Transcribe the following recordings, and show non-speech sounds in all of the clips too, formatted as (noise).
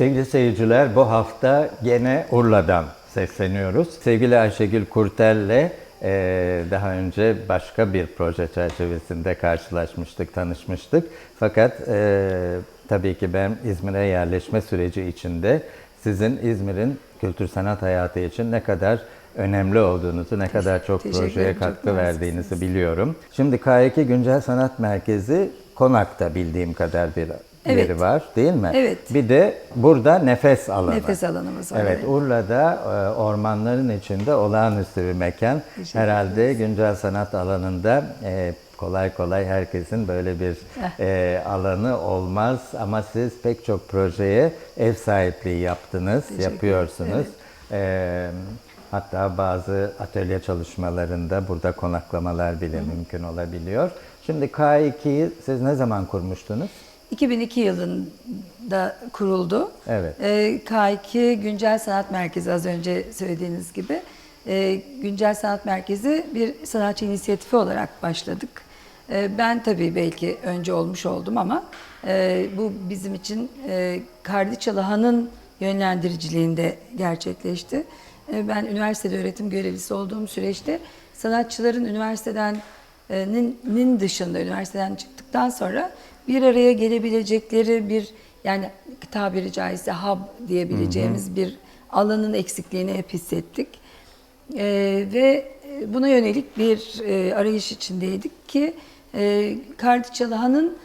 Sevgili seyirciler bu hafta gene Urla'dan sesleniyoruz. Sevgili Ayşegül Kurtel'le e, daha önce başka bir proje çerçevesinde karşılaşmıştık, tanışmıştık. Fakat e, tabii ki ben İzmir'e yerleşme süreci içinde sizin İzmir'in kültür sanat hayatı için ne kadar önemli olduğunuzu, ne kadar çok teşekkür projeye katkı verdiğinizi biliyorum. Şimdi K2 Güncel Sanat Merkezi Konak'ta bildiğim kadar bir Evet. yeri var değil mi? Evet. Bir de burada nefes alanı. Nefes alanımız var. Evet, Urla'da e, ormanların içinde olağanüstü bir mekan. Herhalde güncel sanat alanında e, kolay kolay herkesin böyle bir e, alanı olmaz ama siz pek çok projeye ev sahipliği yaptınız, Teşekkür yapıyorsunuz. E, hatta bazı atölye çalışmalarında burada konaklamalar bile mümkün olabiliyor. Şimdi K2'yi siz ne zaman kurmuştunuz? 2002 yılında kuruldu. Evet. Ee, K2 Güncel Sanat Merkezi az önce söylediğiniz gibi. Ee, Güncel Sanat Merkezi bir sanatçı inisiyatifi olarak başladık. Ee, ben tabii belki önce olmuş oldum ama e, bu bizim için e, Kardi Çalıhan'ın yönlendiriciliğinde gerçekleşti. Ee, ben üniversitede öğretim görevlisi olduğum süreçte sanatçıların üniversiteden e, nin, nin dışında üniversiteden çıktıktan sonra bir araya gelebilecekleri bir yani tabiri caizse hub diyebileceğimiz bir alanın eksikliğini hep hissettik. E, ve buna yönelik bir e, arayış içindeydik ki e, Kardi Çalıhan'ın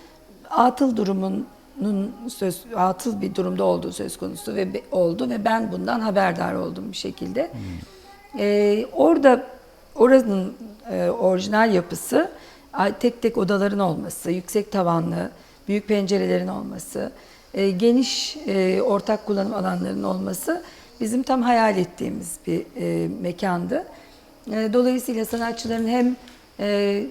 atıl durumunun söz atıl bir durumda olduğu söz konusu ve oldu ve ben bundan haberdar oldum bir şekilde. Ee, orada oranın e, orijinal yapısı tek tek odaların olması, yüksek tavanlı, büyük pencerelerin olması, e, geniş e, ortak kullanım alanlarının olması bizim tam hayal ettiğimiz bir e, mekandı. E, dolayısıyla sanatçıların hem e,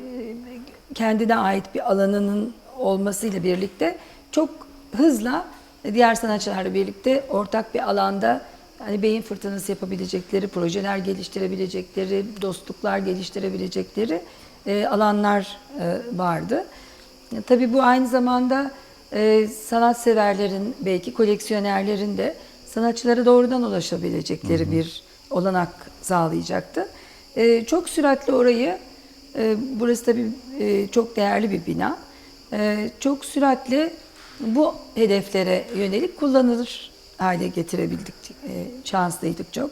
kendine ait bir alanının olmasıyla birlikte çok hızla diğer sanatçılarla birlikte ortak bir alanda hani beyin fırtınası yapabilecekleri, projeler geliştirebilecekleri, dostluklar geliştirebilecekleri e, alanlar e, vardı. E, tabii bu aynı zamanda e, sanatseverlerin, belki koleksiyonerlerin de sanatçılara doğrudan ulaşabilecekleri bir olanak sağlayacaktı. E, çok süratli orayı, e, burası tabii e, çok değerli bir bina, e, çok süratle bu hedeflere yönelik kullanılır hale getirebildik. E, şanslıydık çok.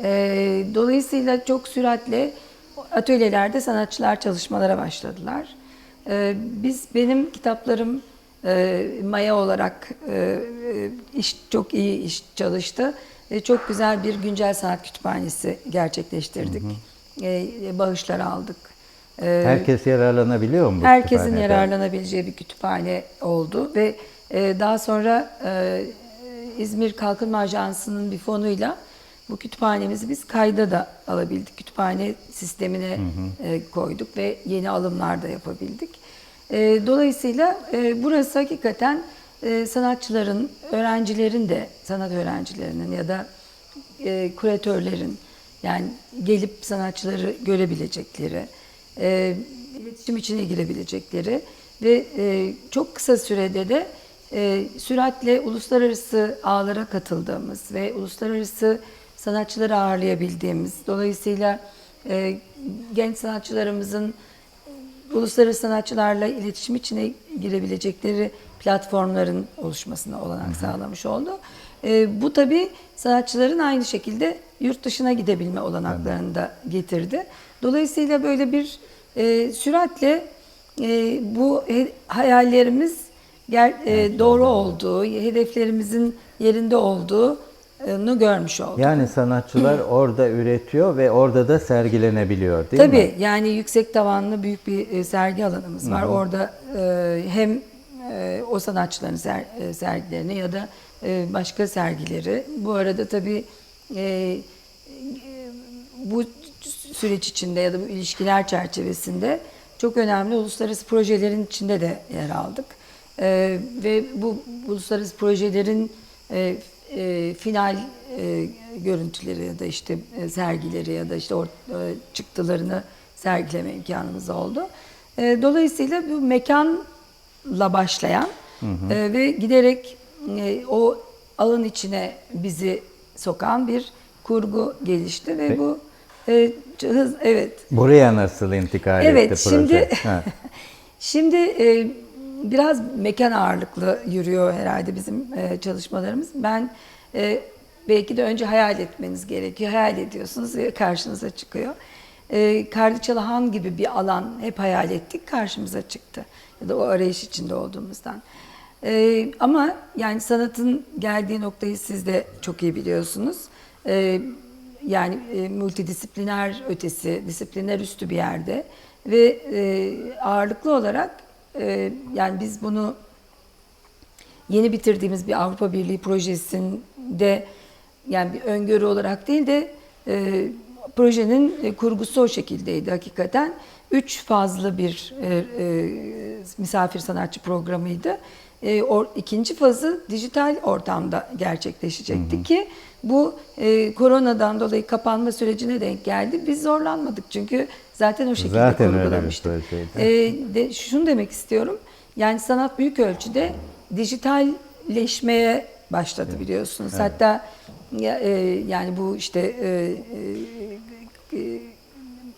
E, dolayısıyla çok süratle atölyelerde sanatçılar çalışmalara başladılar. E, biz benim kitaplarım e, maya olarak e, e, iş çok iyi iş çalıştı. E, çok güzel bir güncel sanat kütüphanesi gerçekleştirdik. E, bağışlar aldık. E, Herkes yararlanabiliyor mu Herkesin yararlanabileceği bir kütüphane oldu ve e, daha sonra e, İzmir Kalkınma Ajansı'nın bir fonuyla bu kütüphanemizi biz kayda da alabildik. Kütüphane sistemine e, koyduk ve yeni alımlar da yapabildik. E, dolayısıyla e, burası hakikaten e, sanatçıların, öğrencilerin de, sanat öğrencilerinin ya da e, kuratörlerin yani gelip sanatçıları görebilecekleri, e, iletişim içine girebilecekleri ve e, çok kısa sürede de e, süratle uluslararası ağlara katıldığımız ve uluslararası sanatçıları ağırlayabildiğimiz, dolayısıyla e, genç sanatçılarımızın uluslararası sanatçılarla iletişim içine girebilecekleri platformların oluşmasına olanak sağlamış oldu. E, bu tabii sanatçıların aynı şekilde yurt dışına gidebilme olanaklarını da getirdi. Dolayısıyla böyle bir e, süratle e, bu he- hayallerimiz ger- e, doğru olduğu, hedeflerimizin yerinde olduğunu görmüş olduk. Yani sanatçılar orada üretiyor ve orada da sergilenebiliyor değil Tabii mi? yani yüksek tavanlı büyük bir e, sergi alanımız var. Orada e, hem e, o sanatçıların ser, sergilerini ya da başka sergileri. Bu arada tabii bu süreç içinde ya da bu ilişkiler çerçevesinde çok önemli uluslararası projelerin içinde de yer aldık. Ve bu uluslararası projelerin e, final e, görüntüleri ya da işte e, sergileri ya da işte or, e, çıktılarını sergileme imkanımız oldu. E, dolayısıyla bu mekanla başlayan e, ve giderek e, o alın içine bizi sokan bir kurgu gelişti ve Peki. bu e, hız evet Buraya nasıl intikal Evet, etti şimdi proje? (laughs) Ha. şimdi e, biraz mekan ağırlıklı yürüyor herhalde bizim e, çalışmalarımız. Ben e, belki de önce hayal etmeniz gerekiyor. Hayal ediyorsunuz ve karşınıza çıkıyor. E, Karlıçalı Han gibi bir alan hep hayal ettik, karşımıza çıktı. Ya da o arayış içinde olduğumuzdan. E, ama yani sanatın geldiği noktayı siz de çok iyi biliyorsunuz. Yani multidisipliner ötesi, disipliner üstü bir yerde ve e, ağırlıklı olarak e, yani biz bunu yeni bitirdiğimiz bir Avrupa Birliği projesinde yani bir öngörü olarak değil de e, projenin e, kurgusu o şekildeydi hakikaten. Üç fazlı bir e, e, misafir sanatçı programıydı. E, or, ikinci fazı dijital ortamda gerçekleşecekti ki bu e, koronadan dolayı kapanma sürecine denk geldi. Biz zorlanmadık çünkü zaten o şekilde Zaten öyle kurgulamıştık. projeydi. E, de, şunu demek istiyorum. Yani sanat büyük ölçüde dijitalleşmeye başladı biliyorsunuz. Hatta ya, e, yani bu işte e, e, e,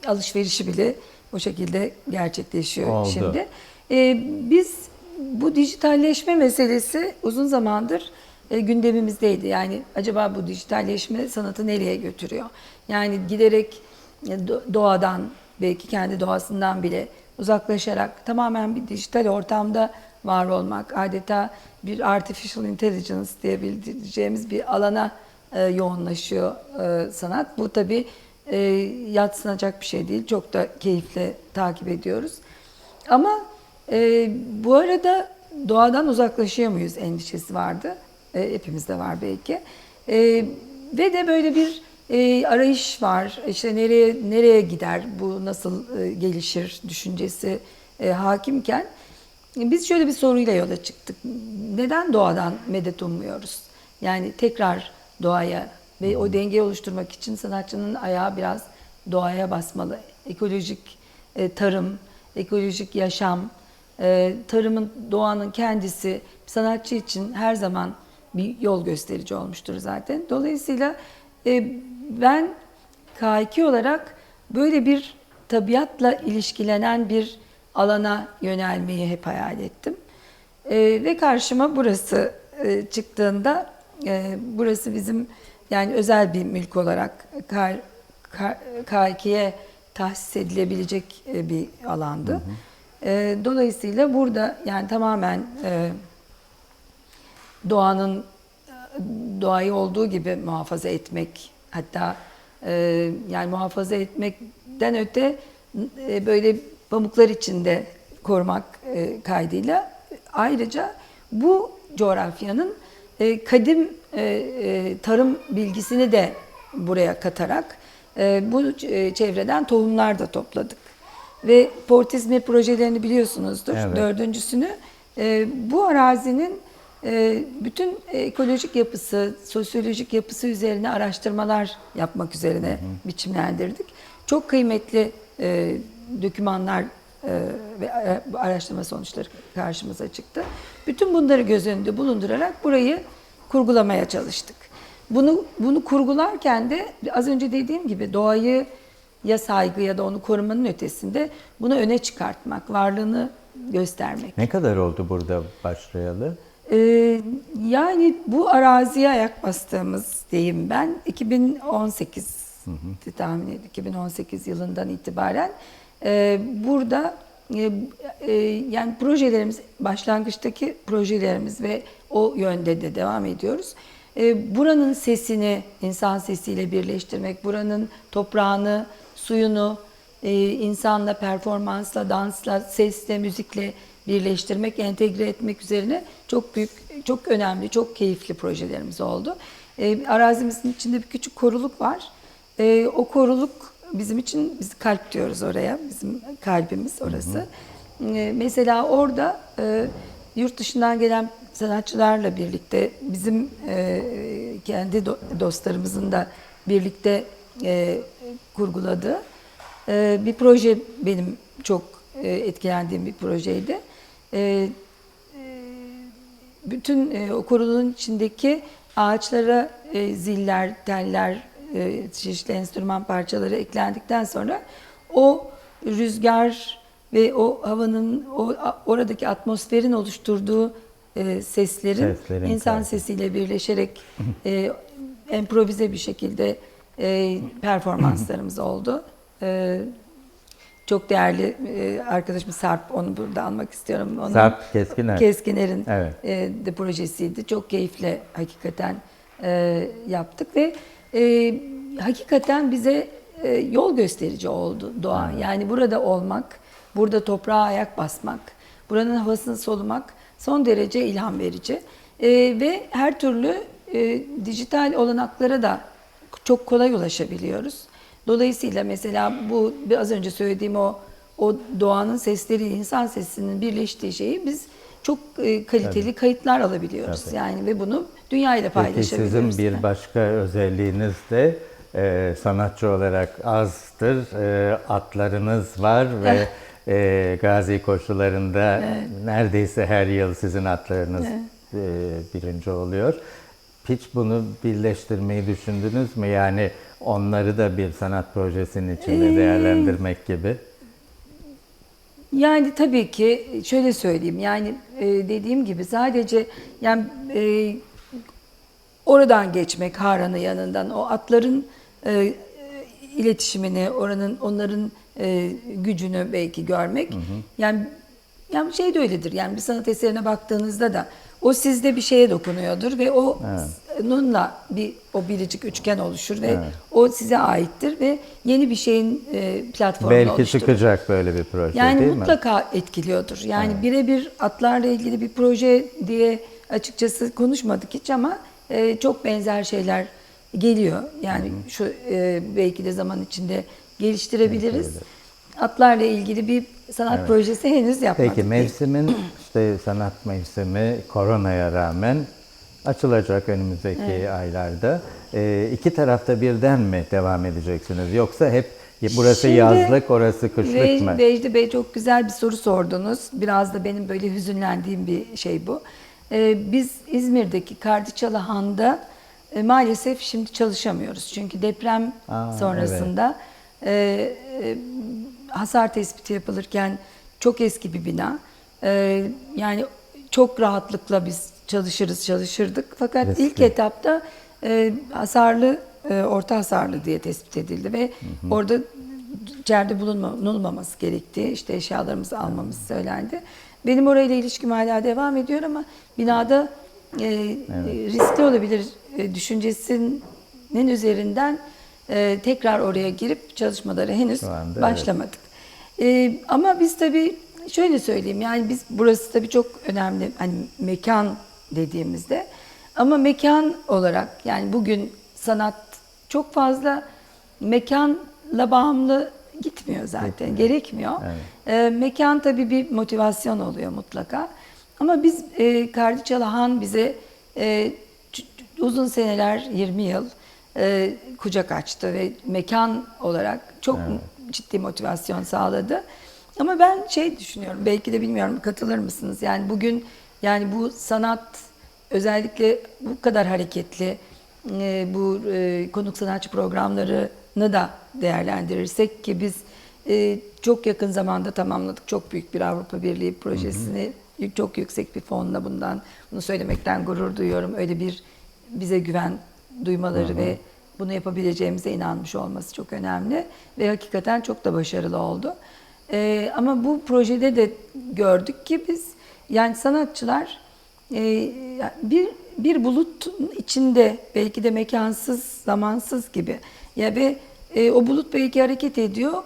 alışverişi bile o şekilde gerçekleşiyor Oldu. şimdi. E, biz bu dijitalleşme meselesi uzun zamandır e, gündemimizdeydi. Yani acaba bu dijitalleşme sanatı nereye götürüyor? Yani giderek e, do- doğadan belki kendi doğasından bile uzaklaşarak tamamen bir dijital ortamda var olmak, adeta bir artificial intelligence diyebileceğimiz bir alana e, yoğunlaşıyor e, sanat. Bu tabii e, yatsınacak bir şey değil. Çok da keyifle takip ediyoruz. Ama e, bu arada doğadan uzaklaşıyor endişesi vardı. E, hepimizde var belki. E, ve de böyle bir e, arayış var. İşte nereye nereye gider, bu nasıl e, gelişir düşüncesi e, hakimken biz şöyle bir soruyla yola çıktık. Neden doğadan medet ummuyoruz? Yani tekrar doğaya ve o dengeyi oluşturmak için sanatçının ayağı biraz doğaya basmalı. Ekolojik e, tarım, ekolojik yaşam, e, tarımın, doğanın kendisi sanatçı için her zaman bir yol gösterici olmuştur zaten. Dolayısıyla e, ben K2 olarak böyle bir tabiatla ilişkilenen bir alana yönelmeyi hep hayal ettim. E, ve karşıma burası e, çıktığında e, burası bizim yani özel bir mülk olarak K, K, K2'ye tahsis edilebilecek bir alandı. E, dolayısıyla burada yani tamamen e, doğanın doğayı olduğu gibi muhafaza etmek hatta e, yani muhafaza etmekten öte e, böyle pamuklar içinde korumak e, kaydıyla ayrıca bu coğrafyanın e, kadim e, e, tarım bilgisini de buraya katarak e, bu e, çevreden tohumlar da topladık. Ve Portizme projelerini biliyorsunuzdur. Evet. Dördüncüsünü e, bu arazinin e, bütün ekolojik yapısı, sosyolojik yapısı üzerine araştırmalar yapmak üzerine biçimlendirdik. Çok kıymetli e, dokümanlar e, ve ara- araştırma sonuçları karşımıza çıktı. Bütün bunları göz önünde bulundurarak burayı kurgulamaya çalıştık. Bunu bunu kurgularken de az önce dediğim gibi doğayı ya saygı ya da onu korumanın ötesinde bunu öne çıkartmak, varlığını göstermek. Ne kadar oldu burada başlayalı? Ee, yani bu araziye ayak bastığımız diyeyim ben 2018 tahmin ediyorum 2018 yılından itibaren e, burada e, e, yani projelerimiz başlangıçtaki projelerimiz ve o yönde de devam ediyoruz. E, buranın sesini insan sesiyle birleştirmek, buranın toprağını, suyunu e, insanla, performansla, dansla, sesle, müzikle birleştirmek, entegre etmek üzerine çok büyük, çok önemli, çok keyifli projelerimiz oldu. E, arazimizin içinde bir küçük koruluk var. E, o koruluk bizim için, biz kalp diyoruz oraya, bizim kalbimiz orası. E, mesela orada e, yurt dışından gelen sanatçılarla birlikte, bizim e, kendi do- dostlarımızın da birlikte e, kurguladığı ee, bir proje benim çok e, etkilendiğim bir projeydi. Ee, e, bütün e, o korunun içindeki ağaçlara e, ziller, teller, e, çeşitli enstrüman parçaları eklendikten sonra o rüzgar ve o havanın, o oradaki atmosferin oluşturduğu e, seslerin, Seslerin insan kaydı. sesiyle birleşerek e, (laughs) improvize bir şekilde e, performanslarımız oldu. E, çok değerli e, arkadaşım Sarp, onu burada almak istiyorum. Onun, Sarp Keskiner. Keskiner'in Evet. e, de projesiydi. Çok keyifle hakikaten e, yaptık ve e, hakikaten bize e, yol gösterici oldu doğa. Yani burada olmak, burada toprağa ayak basmak, buranın havasını solumak son derece ilham verici. E, ve her türlü e, dijital olanaklara da çok kolay ulaşabiliyoruz. Dolayısıyla mesela bu az önce söylediğim o o doğanın sesleri insan sesinin birleştiği şeyi biz çok e, kaliteli kayıtlar alabiliyoruz. Tabii. Yani ve bunu dünyayla Peki paylaşabiliyoruz. sizin bir başka özelliğiniz de e, sanatçı olarak azdır. E, atlarınız var ve (laughs) e, gazi koşularında neredeyse her yıl sizin atlarınız e, birinci oluyor. Hiç bunu birleştirmeyi düşündünüz mü? Yani onları da bir sanat projesinin içinde Ee, değerlendirmek gibi. Yani tabii ki şöyle söyleyeyim yani e, dediğim gibi sadece yani e, oradan geçmek Harran'ın yanından o atların e, iletişimini oranın onların e, gücünü belki görmek yani yani şey de öyledir yani bir sanat eserine baktığınızda da o sizde bir şeye dokunuyordur ve o onunla bir o biricik üçgen oluşur ve o size aittir ve yeni bir şeyin e, platformu Belki oluşturur. çıkacak böyle bir proje Yani değil mi? mutlaka etkiliyordur. Yani birebir atlarla ilgili bir proje diye açıkçası konuşmadık hiç ama e, çok benzer şeyler geliyor. Yani şu e, belki de zaman içinde geliştirebiliriz. Atlarla ilgili bir sanat projesi henüz yapmadık. Peki mevsimin (clears throat) işte sanat mevsimi koronaya rağmen açılacak önümüzdeki aylarda. Ee, iki tarafta birden mi devam edeceksiniz yoksa hep burası Şimdi yazlık orası kışlık Ve- mı? Vecdi Bey çok güzel bir soru sordunuz. Biraz da benim böyle hüzünlendiğim bir şey bu. Ee, biz İzmir'deki Kardiçalı Han'da e, maalesef şimdi çalışamıyoruz. Çünkü deprem Aa, sonrasında e, e, hasar tespiti yapılırken çok eski bir bina. E, yani çok rahatlıkla biz çalışırız, çalışırdık. Fakat Riskli. ilk etapta e, hasarlı, e, orta hasarlı diye tespit edildi ve orada içeride bulunma, bulunmaması gerektiği, işte eşyalarımızı almamız söylendi. Benim orayla ilişkim hala devam ediyor ama binada e, e, riskli olabilir e, düşüncesinin üzerinden e, tekrar oraya girip çalışmaları henüz anda, başlamadık. E, ama biz tabii şöyle söyleyeyim yani biz burası tabii çok önemli hani mekan dediğimizde ama mekan olarak yani bugün sanat çok fazla mekanla bağımlı gitmiyor zaten gerekmiyor. E, mekan tabii bir motivasyon oluyor mutlaka. Ama biz e, Kardiçalı Han bize e, uzun seneler 20 yıl e, kucak açtı ve mekan olarak çok ciddi motivasyon sağladı. Ama ben şey düşünüyorum, belki de bilmiyorum katılır mısınız? Yani bugün yani bu sanat özellikle bu kadar hareketli e, bu e, konuk sanatçı programlarını da değerlendirirsek ki biz e, çok yakın zamanda tamamladık çok büyük bir Avrupa Birliği projesini çok yüksek bir fonla bundan bunu söylemekten gurur duyuyorum. Öyle bir bize güven duymaları ve bunu yapabileceğimize inanmış olması çok önemli ve hakikaten çok da başarılı oldu. E, ama bu projede de gördük ki biz yani sanatçılar e, bir bir bulutun içinde belki de mekansız, zamansız gibi ya ve e, o bulut belki hareket ediyor.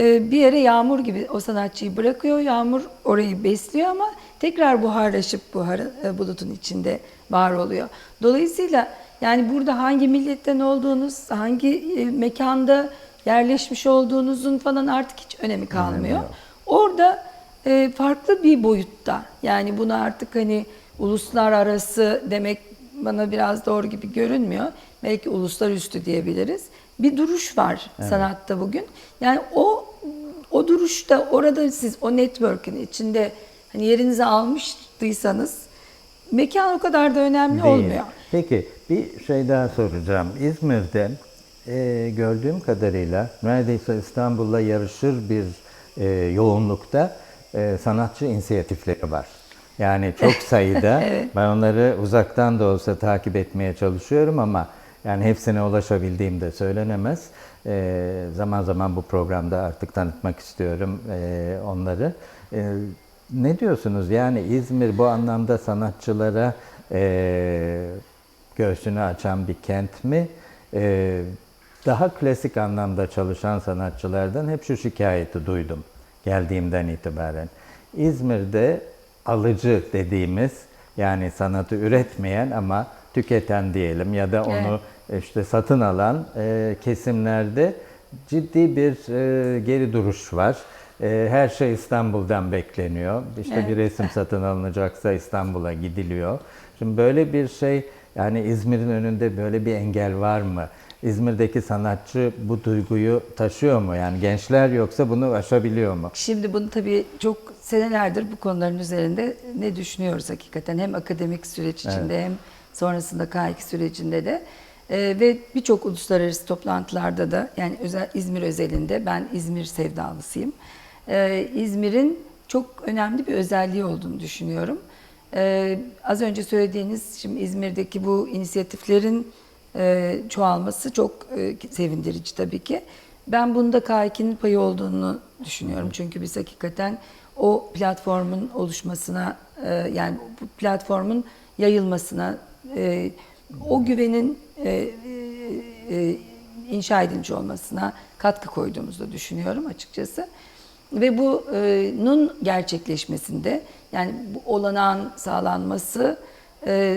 E, bir yere yağmur gibi o sanatçıyı bırakıyor. Yağmur orayı besliyor ama tekrar buharlaşıp buhar, e, bulutun içinde var oluyor. Dolayısıyla yani burada hangi milletten olduğunuz, hangi e, mekanda yerleşmiş olduğunuzun falan artık hiç önemi kalmıyor. Orada e, farklı bir boyutta yani bunu artık hani uluslararası demek bana biraz doğru gibi görünmüyor. Belki uluslararası diyebiliriz. Bir duruş var sanatta bugün. Yani o o duruşta orada siz o network'ün içinde hani yerinizi almıştıysanız mekan o kadar da önemli Değil. olmuyor. Peki bir şey daha soracağım. İzmir'de e, gördüğüm kadarıyla neredeyse İstanbul'la yarışır bir e, yoğunlukta e, sanatçı inisiyatifleri var. Yani çok (laughs) sayıda. Evet. Ben onları uzaktan da olsa takip etmeye çalışıyorum ama yani hepsine ulaşabildiğim de söylenemez. E, zaman zaman bu programda artık tanıtmak istiyorum e, onları. E, ne diyorsunuz? Yani İzmir bu anlamda sanatçılara e, göğsünü açan bir kent mi? E, daha klasik anlamda çalışan sanatçılardan hep şu şikayeti duydum geldiğimden itibaren. İzmir'de alıcı dediğimiz yani sanatı üretmeyen ama tüketen diyelim ya da onu işte satın alan e, kesimlerde ciddi bir e, geri duruş var. E, her şey İstanbul'dan bekleniyor. İşte Evet. bir resim satın alınacaksa İstanbul'a gidiliyor. Şimdi böyle bir şey yani İzmir'in önünde böyle bir engel var mı? İzmir'deki sanatçı bu duyguyu taşıyor mu? Yani gençler yoksa bunu aşabiliyor mu? Şimdi bunu tabii çok senelerdir bu konuların üzerinde ne düşünüyoruz hakikaten hem akademik süreç içinde hem sonrasında K2 sürecinde de Ee, ve birçok uluslararası toplantılarda da yani özel İzmir özelinde ben İzmir sevdalısıyım. Ee, İzmir'in çok önemli bir özelliği olduğunu düşünüyorum. Ee, az önce söylediğiniz şimdi İzmir'deki bu inisiyatiflerin e, çoğalması çok e, sevindirici tabii ki. Ben bunda K2'nin payı olduğunu düşünüyorum. Çünkü biz hakikaten o platformun oluşmasına e, yani bu platformun yayılmasına o güvenin e, inşa edilmiş olmasına katkı koyduğumuzu düşünüyorum açıkçası. Ve bunun gerçekleşmesinde yani bu olanağın sağlanması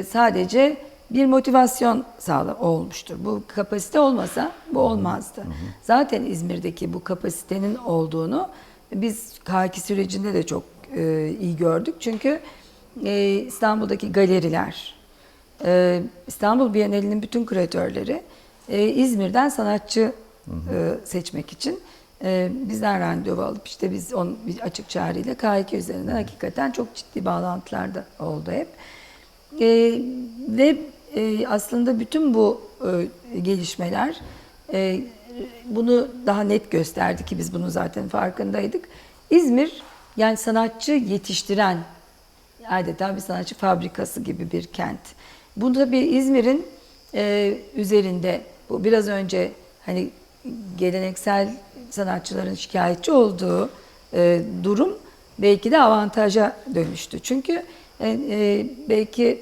sadece bir motivasyon sağla olmuştur. Bu kapasite olmasa bu olmazdı. Zaten İzmir'deki bu kapasitenin olduğunu biz K2 sürecinde de çok e, iyi gördük. Çünkü e, İstanbul'daki galeriler, e, İstanbul Bienalinin bütün küratörleri e, İzmir'den sanatçı e, seçmek için e, bizden randevu alıp işte biz on, bir açık çağrıyla K2 üzerinden hakikaten çok ciddi bağlantılar da oldu hep. E, ve e, aslında bütün bu e, gelişmeler e, bunu daha net gösterdi ki biz bunun zaten farkındaydık. İzmir yani sanatçı yetiştiren adeta bir sanatçı fabrikası gibi bir kent. Bu tabii İzmir'in e, üzerinde bu biraz önce hani geleneksel sanatçıların şikayetçi olduğu e, durum belki de avantaja dönüştü. Çünkü e, e, belki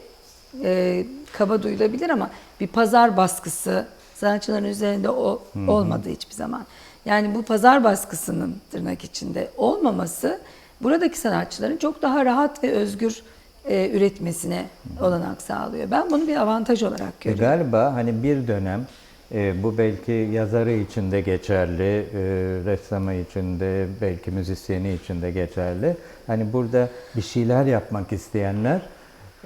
e, kaba duyulabilir ama bir pazar baskısı sanatçıların üzerinde o, olmadı hiçbir zaman. Yani bu pazar baskısının tırnak içinde olmaması buradaki sanatçıların çok daha rahat ve özgür e, üretmesine olanak sağlıyor. Ben bunu bir avantaj olarak E, görüyorum. Galiba hani bir dönem e, bu belki yazarı için de geçerli, e, ressamı için de, belki müzisyeni için de geçerli. Hani burada bir şeyler yapmak isteyenler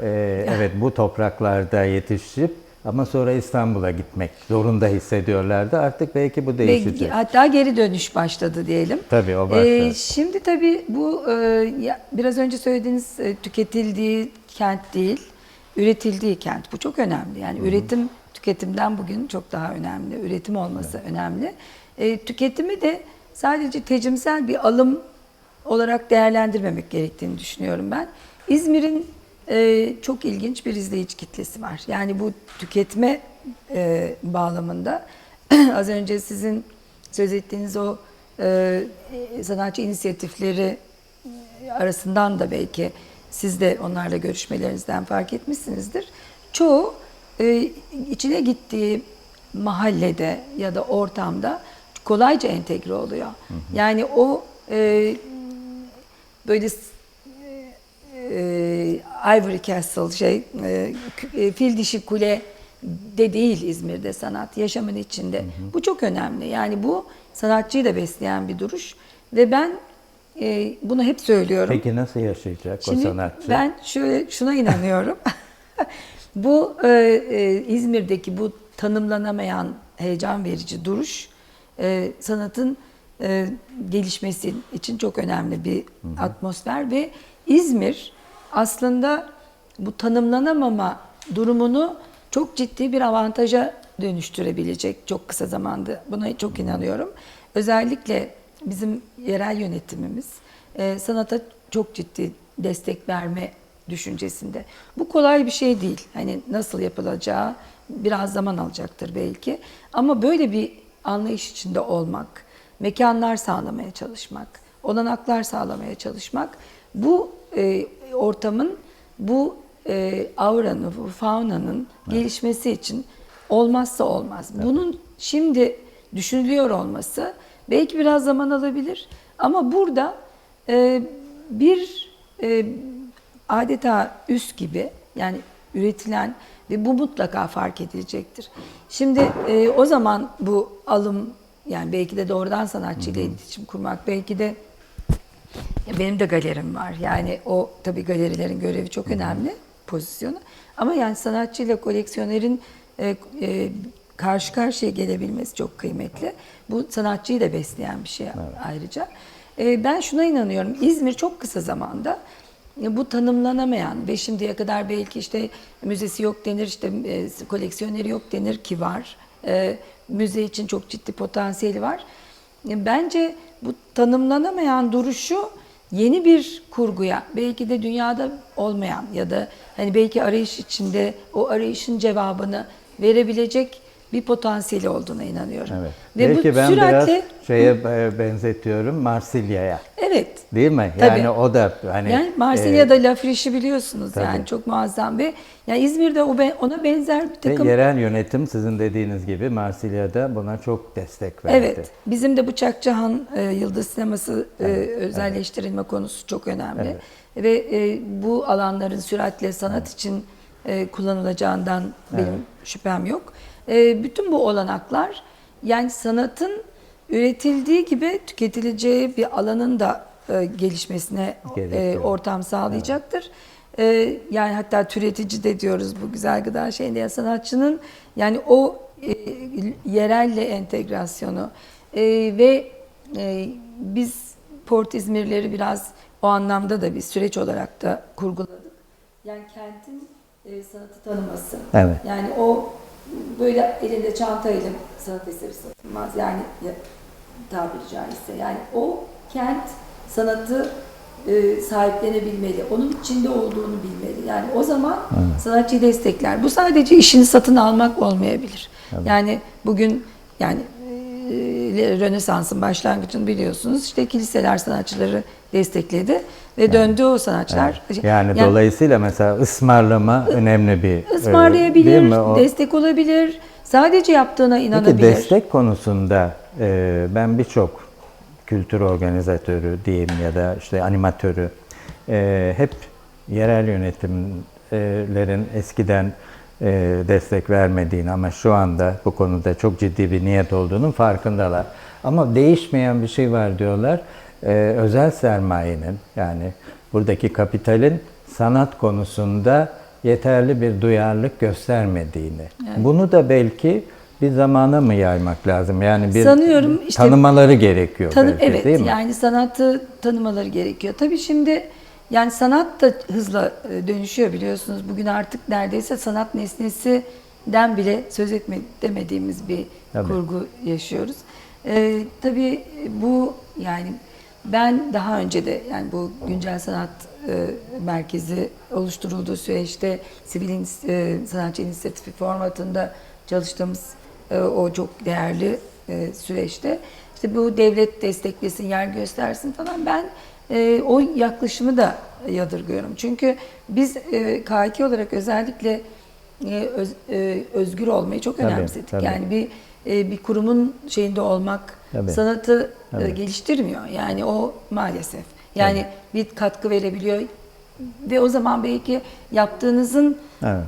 e, evet bu topraklarda yetişip ama sonra İstanbul'a gitmek zorunda hissediyorlardı. Artık belki bu Ve değişecek. hatta geri dönüş başladı diyelim. Tabii, o başladı. Ee, şimdi tabii bu e, biraz önce söylediğiniz e, tüketildiği kent değil, üretildiği kent. Bu çok önemli. Yani üretim tüketimden bugün çok daha önemli. Üretim olması önemli. E, tüketimi de sadece tecimsel bir alım olarak değerlendirmemek gerektiğini düşünüyorum ben. İzmir'in e, çok ilginç bir izleyici kitlesi var. Yani bu tüketme e, bağlamında (clears throat) az önce sizin söz ettiğiniz o e, sanatçı inisiyatifleri arasından da belki siz de onlarla görüşmelerinizden fark etmişsinizdir. Çoğu e, içine gittiği mahallede ya da ortamda kolayca entegre oluyor. Yani o e, böyle e, Ivory Castle şey e, e, fil dişi kule de değil İzmir'de sanat yaşamın içinde. Bu çok önemli. Yani bu sanatçıyı da besleyen bir duruş ve ben e, bunu hep söylüyorum. Peki nasıl yaşayacak Şimdi o sanatçı? ben şöyle şuna inanıyorum. (laughs) bu e, e, İzmir'deki bu tanımlanamayan heyecan verici duruş e, sanatın e, gelişmesi için çok önemli bir atmosfer ve İzmir aslında bu tanımlanamama durumunu çok ciddi bir avantaja dönüştürebilecek çok kısa zamanda. Buna çok inanıyorum. Özellikle bizim yerel yönetimimiz e, sanata çok ciddi destek verme düşüncesinde. Bu kolay bir şey değil. Hani nasıl yapılacağı biraz zaman alacaktır belki. Ama böyle bir anlayış içinde olmak, mekanlar sağlamaya çalışmak, olanaklar sağlamaya çalışmak bu e, ortamın, bu e, auranın, bu faunanın gelişmesi için olmazsa olmaz. Bunun şimdi düşünülüyor olması belki biraz zaman alabilir ama burada e, bir e, adeta üst gibi yani üretilen ve bu mutlaka fark edilecektir. Şimdi e, o zaman bu alım yani belki de doğrudan sanatçıyla iletişim kurmak belki de benim de galerim var. Yani o tabii galerilerin görevi çok önemli pozisyonu. Ama yani sanatçıyla koleksiyonerin e, e, karşı karşıya gelebilmesi çok kıymetli. Bu sanatçıyı da besleyen bir şey ayrıca. E, ben şuna inanıyorum. İzmir çok kısa zamanda e, bu tanımlanamayan ve şimdiye kadar belki işte müzesi yok denir, işte e, koleksiyoneri yok denir ki var. E, müze için çok ciddi potansiyeli var. E, Bence bu tanımlanamayan duruşu yeni bir kurguya, belki de dünyada olmayan ya da hani belki arayış içinde o arayışın cevabını verebilecek bir potansiyeli olduğuna inanıyorum. Evet. Ve Belki bu ben süratle biraz şeye e, benzetiyorum Marsilya'ya. evet Değil mi? Tabii. Yani o da hani Yani e, Marsilya'da La Friche'i biliyorsunuz tabii. yani çok muazzam ve yani İzmir'de o ona benzer bir ve takım yerel yönetim sizin dediğiniz gibi Marsilya'da buna çok destek verdi. Evet. Bizim de Bıçakçıhan e, Yıldız Sineması e, özelleştirilme konusu çok önemli. Ve e, bu alanların süratle sanat için e, kullanılacağından benim şüphem yok. E, bütün bu olanaklar yani sanatın üretildiği gibi tüketileceği bir alanın da e, gelişmesine e, Gerekiyor. ortam sağlayacaktır. E, yani hatta türetici de diyoruz bu güzel gıda şeyinde ya sanatçının yani o e, yerelle entegrasyonu e, ve e, biz Port İzmirleri biraz o anlamda da bir süreç olarak da kurguladık. Yani kentin e, sanatı tanıması. Evet. Yani o böyle elinde çantayla sanat eseri satılmaz. Yani ya, tabiri caizse. Yani o kent sanatı e, sahiplenebilmeli. Onun içinde olduğunu bilmeli. Yani o zaman sanatçıyı destekler. Bu sadece işini satın almak olmayabilir. Yani bugün yani Rönesans'ın başlangıcını biliyorsunuz. İşte kiliseler sanatçıları destekledi ve döndü o sanatçılar. Yani, dolayısıyla mesela ısmarlama önemli bir e, ısmarlayabilir, mi? O- destek olabilir. Sadece yaptığına Peki inanabilir. destek konusunda e, ben birçok kültür organizatörü diyeyim ya da işte animatörü e, hep yerel yönetimlerin eskiden destek vermediğini ama şu anda bu konuda çok ciddi bir niyet olduğunun farkındalar. Ama değişmeyen bir şey var diyorlar. E, özel sermayenin yani buradaki kapitalin sanat konusunda yeterli bir duyarlılık göstermediğini. Bunu da belki bir zamana mı yaymak lazım? Yani bir Sanıyorum işte- tanımaları gerekiyor Tanı- belki evet değil mi? yani sanatı tanımaları gerekiyor. Tabii şimdi yani sanat da hızla e, dönüşüyor biliyorsunuz. Bugün artık neredeyse sanat nesnesinden bile söz etme demediğimiz bir Tabii. kurgu yaşıyoruz. Ee, tabii bu yani ben daha önce de yani bu güncel sanat e, merkezi oluşturulduğu süreçte sivil e, sanatçı inisiyatifi formatında çalıştığımız e, o çok değerli e, süreçte işte bu devlet desteklesin, yer göstersin falan ben e, o yaklaşımı da yadırgıyorum. Çünkü biz e, KK olarak özellikle e, öz- e, özgür olmayı çok Tabii, önemsedik. tabii. Yani bir e, bir kurumun şeyinde olmak Tabii. sanatı e, Tabii. geliştirmiyor. Yani o maalesef. Yani bir katkı verebiliyor ve o zaman belki yaptığınızın Evet.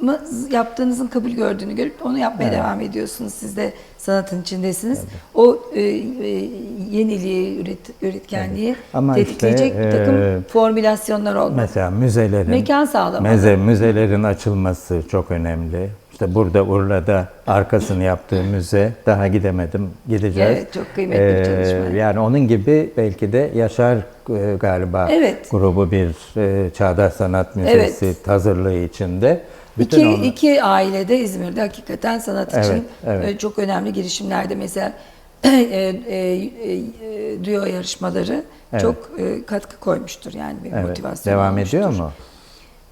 Mı- yaptığınızın kabul gördüğünü görüp onu yapmaya Evet. devam ediyorsunuz. Siz de sanatın içindesiniz. O e, e, yeniliği, üret, üretkenliği Ama tetikleyecek işte, bir takım e, formülasyonlar olmalı. Mesela müzelerin Mekan sağlamalı. Müze, müzelerin açılması çok önemli. İşte burada Urla'da arkasını yaptığı müze daha gidemedim gideceğiz. Evet, çok kıymetli bir çalışma. Yani onun gibi belki de Yaşar e, galiba Evet. grubu bir e, Çağdaş Sanat Müzesi hazırlığı içinde. Bütün İki, onu- iki ailede İzmir'de hakikaten sanat Evet, için evet. e, çok önemli girişimlerde mesela (clears throat) e, e, e, duo yarışmaları Evet. çok e, katkı koymuştur yani bir evet, motivasyon devam ediyor olmuştur. mu?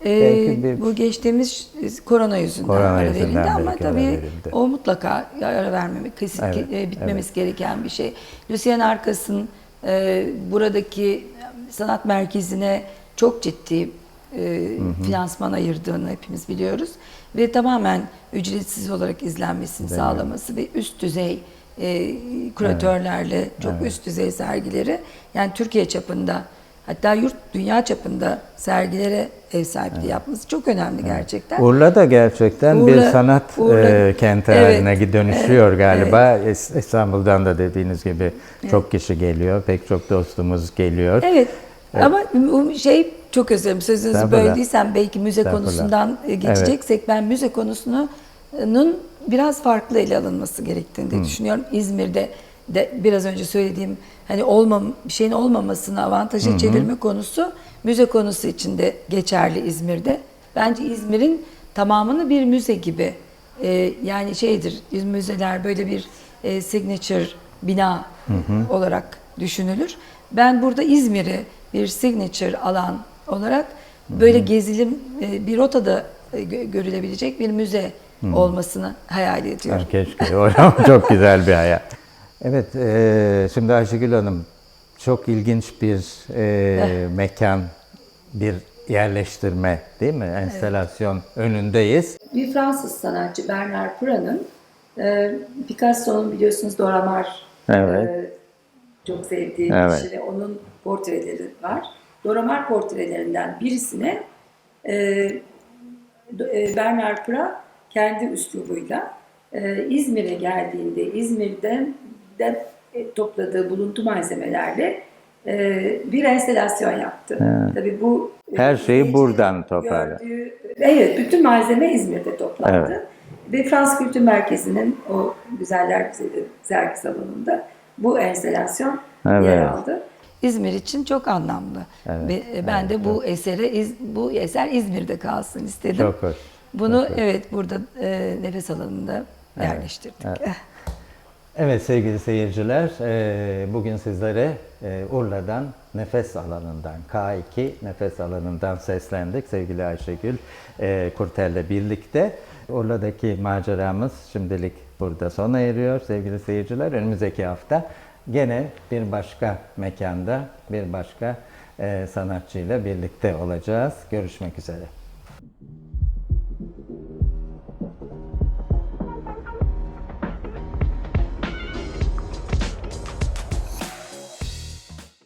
Ee, bir- Bu geçtiğimiz korona yüzünden Korona ara yüzünden verildi ama tabii verildi. o mutlaka ara vermemek, kesin Evet, e, bitmemesi gereken bir şey. Lucien Arkas'ın e, buradaki sanat merkezine çok ciddi e, finansman ayırdığını hepimiz biliyoruz. Ve tamamen ücretsiz olarak izlenmesini sağlaması ve üst düzey e, kuratörlerle çok üst düzey sergileri yani Türkiye çapında hatta yurt dünya çapında sergilere ev sahipliği yapması çok önemli gerçekten. Urla da gerçekten bir Urla- sanat Urla- e, kenti Evet, haline dönüşüyor evet, galiba. Es- İstanbul'dan da dediğiniz gibi çok kişi geliyor, pek çok dostumuz geliyor. Evet. Ama bu şey çok özür sözünüzü böldüysem belki müze konusundan e, geçeceksek ben müze konusunun biraz farklı ele alınması gerektiğini de düşünüyorum. İzmir'de de biraz önce söylediğim hani olmam şeyin olmamasını avantaja çevirme konusu müze konusu için de geçerli İzmir'de. Bence İzmir'in tamamını bir müze gibi e, yani şeydir müzeler böyle bir e, signature bina olarak düşünülür. Ben burada İzmir'i bir signature alan olarak böyle gezilim e, bir rotada e, gö- görülebilecek bir müze olmasını hayal ediyorum. Keşke. O (laughs) çok güzel bir hayal. Evet, e, şimdi Ayşegül Hanım çok ilginç bir e, mekan, bir yerleştirme değil mi? Enstelasyon önündeyiz. Bir Fransız sanatçı Bernard Pran'ın e, Picasso'nun biliyorsunuz Doramar Evet. e, çok sevdiği Evet. kişi ve onun portreleri var. Doramar portrelerinden birisine e, e, Bernard Pran kendi üslubuyla e, İzmir'e geldiğinde İzmir'den de e, topladığı buluntu malzemelerle e, bir enstelasyon yaptı. Tabii bu e, Her şeyi buradan toparladı. Evet, bütün malzeme İzmir'de toplandı. Evet. Ve Frans Kültür Merkezi'nin o Güzeller sergi salonunda bu enstelasyon yer Evet. aldı. İzmir için çok anlamlı. Ve e, ben de bu esere İz- bu eser İzmir'de kalsın istedim. Çok hoş. Bunu evet burada e, nefes alanında yerleştirdik. (laughs) Evet sevgili seyirciler, e, bugün sizlere e, Urla'dan nefes alanından, K2 nefes alanından seslendik sevgili Ayşegül e, Kurtel'le birlikte. Urla'daki maceramız şimdilik burada sona eriyor sevgili seyirciler. Önümüzdeki hafta gene bir başka mekanda, bir başka e, sanatçıyla birlikte olacağız. Görüşmek üzere.